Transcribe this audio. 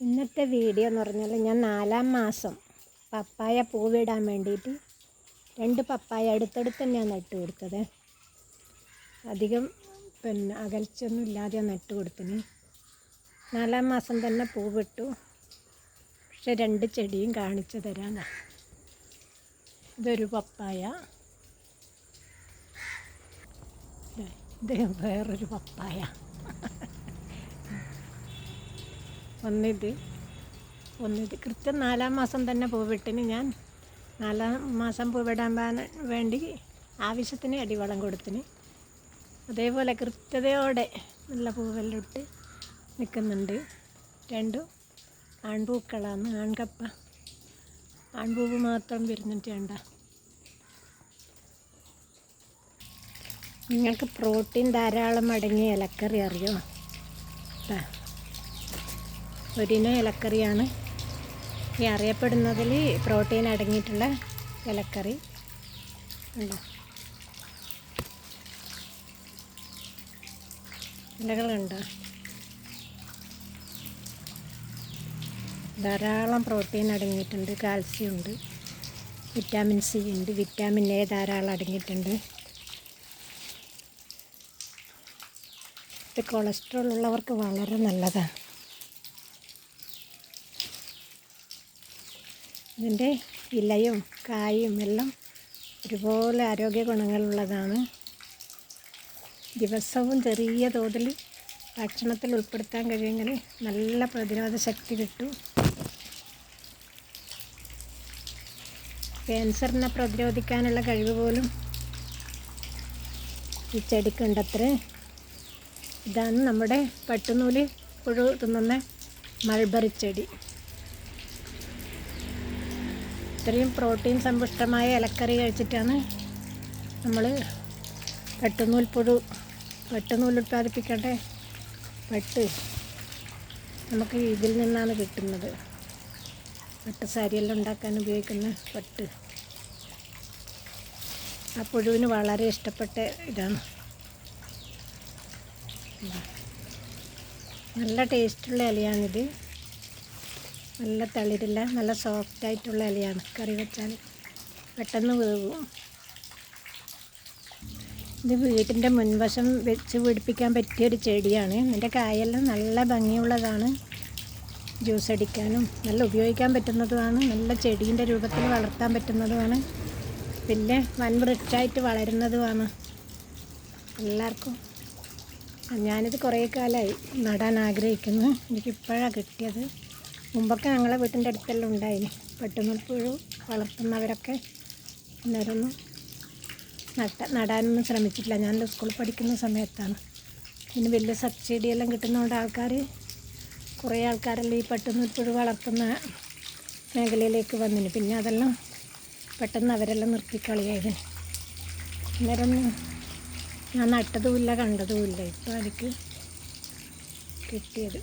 ഇന്നത്തെ വീഡിയോ എന്ന് പറഞ്ഞാൽ ഞാൻ നാലാം മാസം പപ്പായ പൂവിടാൻ വേണ്ടിയിട്ട് രണ്ട് പപ്പായ അടുത്തടുത്ത് തന്നെയാണ് നട്ട് കൊടുത്തത്. അധികം പിന്നെ അകൽച്ചൊന്നും ഇല്ലാതെ നട്ട് കൊടുത്തിന് നാലാം മാസം തന്നെ പൂവിട്ടു. പക്ഷെ രണ്ട് ചെടിയും കാണിച്ചു തരാനാ. ഇതൊരു പപ്പായ. ഇത് വേറൊരു പപ്പായ. ഒന്നിത് ഒന്നിത് കൃത്യം നാലാം മാസം തന്നെ പൂവിട്ടിന് ഞാൻ. നാലാം മാസം പൂവിടാൻ വേണ്ടി ആവശ്യത്തിന് അടിവളം കൊടുത്തിന്. അതേപോലെ കൃത്യതയോടെ നല്ല പൂവെല്ലാം ഇട്ട് നിൽക്കുന്നുണ്ട് രണ്ടും ആൺപൂക്കളാണ്. ആൺകപ്പ. ആൺപൂവ് മാത്രം വരുന്നിട്ട് വേണ്ട നിങ്ങൾക്ക് പ്രോട്ടീൻ ധാരാളം അടങ്ങിയ ഇലക്കറി അറിയോ? ഒരിനം ഇലക്കറിയാണ്. ഈ അറിയപ്പെടുന്നതിൽ പ്രോട്ടീൻ അടങ്ങിയിട്ടുള്ള ഇലക്കറി. ഉണ്ടോ? ഇലകളുണ്ടോ ധാരാളം പ്രോട്ടീൻ അടങ്ങിയിട്ടുണ്ട്. കാൽസ്യം ഉണ്ട്. വിറ്റാമിൻ സി ഉണ്ട്. വിറ്റാമിൻ എ ധാരാളം അടങ്ങിയിട്ടുണ്ട്. ഇത് കൊളസ്ട്രോൾ ഉള്ളവർക്ക് വളരെ നല്ലതാണ്. ഇതിന്റെ ഇലയും കായും എല്ലാം ഒരുപോലെ ആരോഗ്യ ഗുണങ്ങളുള്ളതാണ്. ദിവസവും ചെറിയ തോതിൽ ഭക്ഷണത്തിൽ ഉൾപ്പെടുത്താൻ കഴിയുമെങ്കിൽ നല്ല പ്രതിരോധ ശക്തി കിട്ടും. ക്യാൻസറിനെ പ്രതിരോധിക്കാനുള്ള കഴിവ് പോലും ഈ ചെടിക്കുണ്ടത്രേ ഇതാണ് നമ്മുടെ പട്ടുനൂൽ പുഴു തിന്നുന്ന മൾബറി ചെടി. ഇത്രയും പ്രോട്ടീൻ സമ്പുഷ്ടമായ ഇലക്കറി കഴിച്ചിട്ടാണ് നമ്മൾ പട്ടുനൂൽ പുഴു ഉൽപ്പാദിപ്പിക്കട്ടെ? പട്ട്. നമുക്ക് ഇതിൽ നിന്നാണ് കിട്ടുന്നത്. വെട്ട് സാരിയെല്ലാം ഉണ്ടാക്കാൻ ഉപയോഗിക്കുന്ന വെട്ട് ആ പുഴുവിന് വളരെ ഇഷ്ടപ്പെട്ട ഇതാണ്. നല്ല ടേസ്റ്റുള്ള ഇലയാണിത്. നല്ല തളിരില്ല നല്ല സോഫ്റ്റ് ആയിട്ടുള്ള ഇലയാണ്. കറി വെച്ചാൽ പെട്ടെന്ന് വേവും. ഇത് വീട്ടിന്റെ മുൻവശം വെച്ച് പിടിപ്പിക്കാൻ പറ്റിയൊരു ചെടിയാണ്. ഇതിന്റെ കായെല്ലാം നല്ല ഭംഗിയുള്ളതാണ്. ജ്യൂസ് അടിക്കാനും നല്ല ഉപയോഗിക്കാൻ പറ്റുന്നതുമാണ്. നല്ല ചെടീന്റെ രൂപത്തിൽ വളർത്താൻ പറ്റുന്നതുമാണ്. പിന്നെ വൻവൃക്ഷമായിട്ട് വളരുന്നതുമാണ്. എല്ലാവർക്കും ഞാനിത് കുറേ കാലമായി നടാൻ ആഗ്രഹിക്കുന്നു. എനിക്കിപ്പോഴാണ് കിട്ടിയത്. മുമ്പൊക്കെ ഞങ്ങളെ വീട്ടിന്റെ അടുത്തെല്ലാം ഉണ്ടായിന്. പെട്ടെന്നപ്പോഴും വളർത്തുന്നവരൊക്കെ അന്നേരമൊന്നും നട്ട നടാനൊന്നും ശ്രമിച്ചിട്ടില്ല. ഞാൻ സ്കൂളിൽ പഠിക്കുന്ന സമയത്താണ്. പിന്നെ വലിയ സബ്സിഡിയെല്ലാം കിട്ടുന്നതുകൊണ്ട് ആൾക്കാർ കുറേ ആൾക്കാരെല്ലാം ഈ പെട്ടെന്നപ്പോഴും വളർത്തുന്ന മേഖലയിലേക്ക് വന്നിന്. പിന്നെ അതെല്ലാം പെട്ടെന്ന് അവരെല്ലാം നിർത്തിക്കളിയായിരുന്നു അന്നേരം ഞാൻ നട്ടതുമില്ല കണ്ടതുമില്ല. ഇപ്പോൾ എനിക്ക് കിട്ടിയത്